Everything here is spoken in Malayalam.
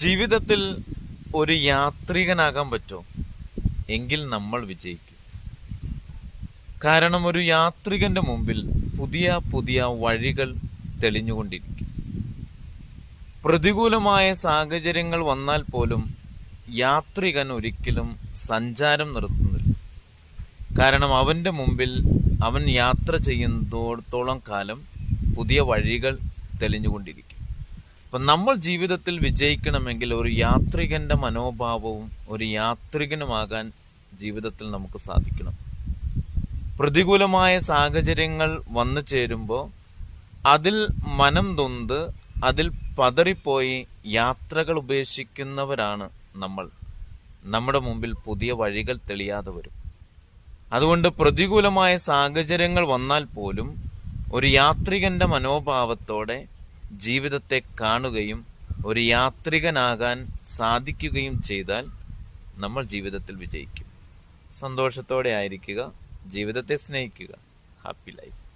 ജീവിതത്തിൽ ഒരു യാത്രികനാകാൻ പറ്റുമോ എങ്കിൽ നമ്മൾ വിജയിക്കും. കാരണം ഒരു യാത്രികന്റെ മുമ്പിൽ പുതിയ പുതിയ വഴികൾ തെളിഞ്ഞുകൊണ്ടിരിക്കും. പ്രതികൂലമായ സാഹചര്യങ്ങൾ വന്നാൽ പോലും യാത്രികൻ ഒരിക്കലും സഞ്ചാരം നിർത്തുന്നില്ല. കാരണം അവന്റെ മുമ്പിൽ അവൻ യാത്ര ചെയ്യുന്നതോടത്തോളം കാലം പുതിയ വഴികൾ തെളിഞ്ഞുകൊണ്ടിരിക്കും. അപ്പം നമ്മൾ ജീവിതത്തിൽ വിജയിക്കണമെങ്കിൽ ഒരു യാത്രികന്റെ മനോഭാവവും ഒരു യാത്രികനുമാകാൻ ജീവിതത്തിൽ നമുക്ക് സാധിക്കണം. പ്രതികൂലമായ സാഹചര്യങ്ങൾ വന്നു ചേരുമ്പോൾ അതിൽ മനം തൊന്ത് അതിൽ പതറിപ്പോയി യാത്രകൾ ഉപേക്ഷിക്കുന്നവരാണ് നമ്മൾ. നമ്മുടെ മുമ്പിൽ പുതിയ വഴികൾ തെളിയാതെ വരും. അതുകൊണ്ട് പ്രതികൂലമായ സാഹചര്യങ്ങൾ വന്നാൽ പോലും ഒരു യാത്രികന്റെ മനോഭാവത്തോടെ ജീവിതത്തെ കാണുകയും ഒരു യാത്രികനാകാൻ സാധിക്കുകയും ചെയ്താൽ നമ്മൾ ജീവിതത്തിൽ വിജയിക്കും. സന്തോഷത്തോടെ ആയിരിക്കുക ജീവിതത്തെ സ്നേഹിക്കുക. Happy life